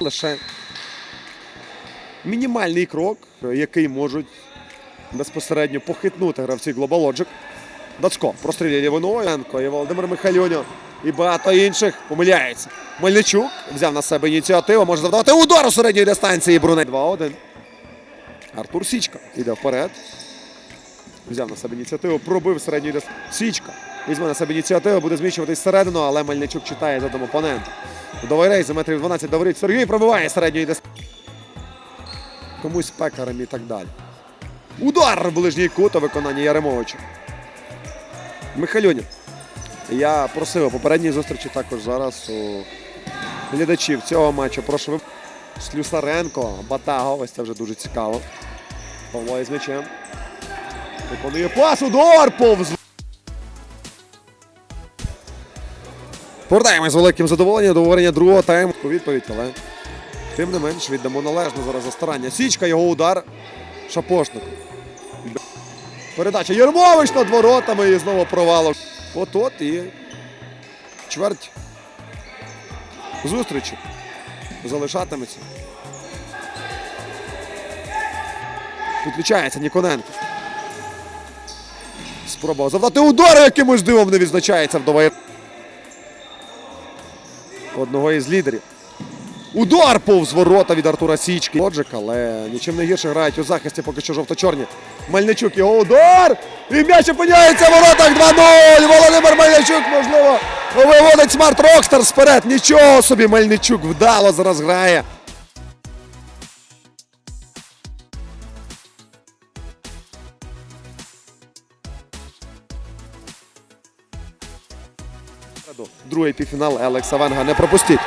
лише мінімальний крок, який можуть безпосередньо похитнути гравці Глобалоджик. Дацько прострілює лівиною. Янко і Володимир Михайлюньо і багато інших помиляється. Мельничук взяв на себе ініціативу, може завдавати удар у середньої дистанції. Бруней 2-1. Артур Січка йде вперед. Взяв на себе ініціативу, пробив середньої дистанції. Січка візьме на себе ініціативу, буде зміщуватись всередину, але Мельничук читає задум опонента. Рейс за метрів 12 Даврик Сергій пробиває середньої дистанції. Комусь пекарем і так далі. Удар в ближній кут у виконанні Яремовича. Михайлюнін. Я просив у попередній зустрічі також зараз у глядачів цього матчу. Прошу ви. Слюсаренко, Батаго. Ось це вже дуже цікаво. Павло із м'ячем. Виконує пас, удар повз. Повертаємось з великим задоволенням до говорення другого тайму. У відповідь, але тим не менш віддамо належно зараз за старання. Січка, його удар. Шапошник. Передача Єрмович над воротами і знову провалом. От-от і чверть зустрічі залишатиметься. Підключається Ніконенко. Спробував завдати удар, якимось дивом не відзначається вдова одного із лідерів. Удар повз ворота від Артура Січки. Лоджик, але нічим не гірше грають у захисті поки що жовто-чорні. Мельничук його удар! І м'яч опиняється в воротах 2-0! Володимир Мельничук, можливо, виводить Смарт Рокстер вперед. Нічого собі Мельничук вдало зараз грає. Другий півфінал Елекса Венга не пропустіть.